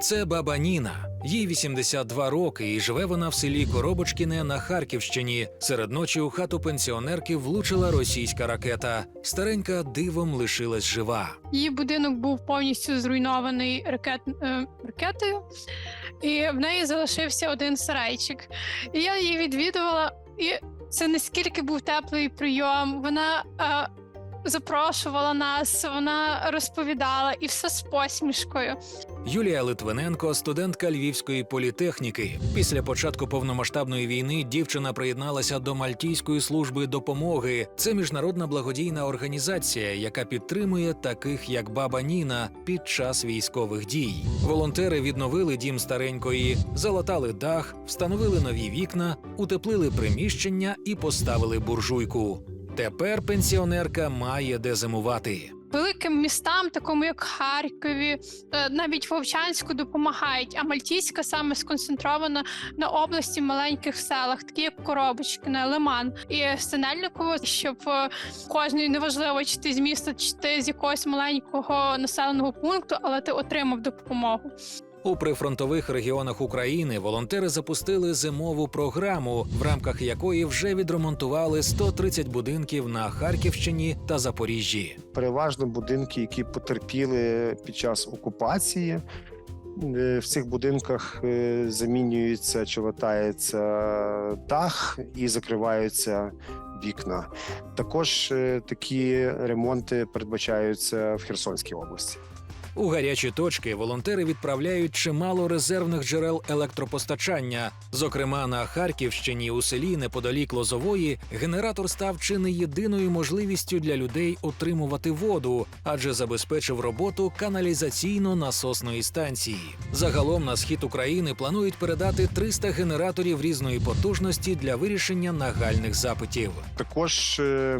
Це баба Ніна. Їй 82 роки, і живе вона в селі Коробочкіне на Харківщині. Серед ночі у хату пенсіонерки влучила російська ракета. Старенька дивом лишилась жива. Її будинок був повністю зруйнований ракет, е, ракетою, і в неї залишився один сарайчик. І я її відвідувала, і це наскільки був теплий прийом. Вона е, запрошувала нас, вона розповідала і все з посмішкою. Юлія Литвиненко, студентка Львівської політехніки. Після початку повномасштабної війни дівчина приєдналася до Мальтійської служби допомоги. Це міжнародна благодійна організація, яка підтримує таких як баба Ніна під час військових дій. Волонтери відновили дім старенької, залатали дах, встановили нові вікна, утеплили приміщення і поставили буржуйку. Тепер пенсіонерка має де зимувати. Великим містам, такому як Харкові, е, навіть Вовчанську допомагають. А Мальтійська саме сконцентрована на області маленьких селах, такі як Коробочкине, Лиман і Синельниково, щоб е, кожний неважливо, чи ти з міста, чи ти з якогось маленького населеного пункту, але ти отримав допомогу. У прифронтових регіонах України волонтери запустили зимову програму, в рамках якої вже відремонтували 130 будинків на Харківщині та Запоріжжі. переважно будинки, які потерпіли під час окупації. Е, В цих будинках е, замінюється чи латається дах і закриваються вікна. Також е, такі ремонти передбачаються в Херсонській області. У гарячі точки волонтери відправляють чимало резервних джерел електропостачання. Зокрема, на Харківщині у селі неподалік Лозової генератор став чи не єдиною можливістю для людей отримувати воду, адже забезпечив роботу каналізаційно-насосної станції. Загалом на схід України планують передати 300 генераторів різної потужності для вирішення нагальних запитів. Також е,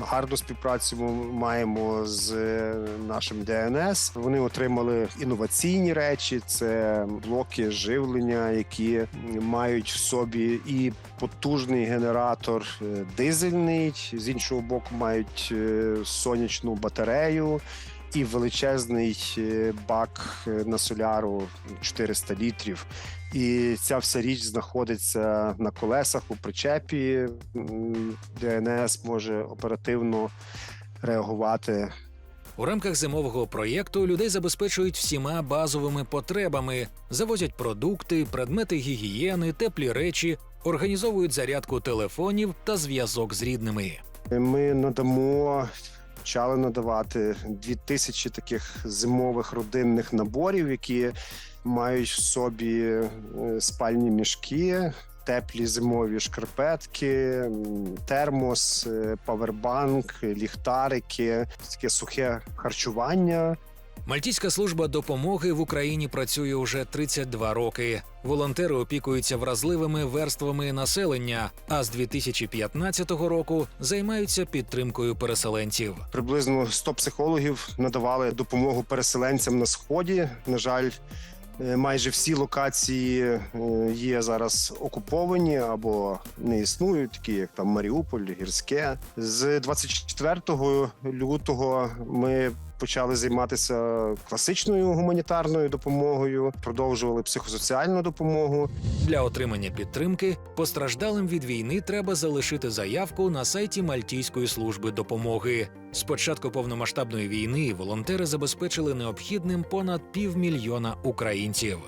гарну співпрацю маємо з е, нашим ДНС. Вони отримали інноваційні речі: це блоки живлення, які мають в собі і потужний генератор е, дизельний, з іншого боку, мають е, сонячну батарею. І величезний е, бак на соляру 400 літрів. І ця вся річ знаходиться на колесах у причепі. ДНС може оперативно реагувати У рамках зимового проєкту людей забезпечують всіма базовими потребами, завозять продукти, предмети гігієни, теплі речі, організовують зарядку телефонів та зв'язок з рідними. Ми надамо. Почали надавати дві тисячі таких зимових родинних наборів, які мають в собі е, спальні мішки, теплі зимові шкарпетки, термос, е, павербанк, ліхтарики, таке сухе харчування. Мальтійська служба допомоги в Україні працює уже 32 роки. Волонтери опікуються вразливими верствами населення, а з 2015 року займаються підтримкою переселенців. Приблизно 100 психологів надавали допомогу переселенцям на сході. На жаль, майже всі локації е, є зараз окуповані або не існують, такі як там Маріуполь, Гірське. З 24 лютого ми почали займатися класичною гуманітарною допомогою, продовжували психосоціальну допомогу. Для отримання підтримки постраждалим від війни треба залишити заявку на сайті Мальтійської служби допомоги. З початку повномасштабної війни волонтери забезпечили необхідним понад півмільйона українців.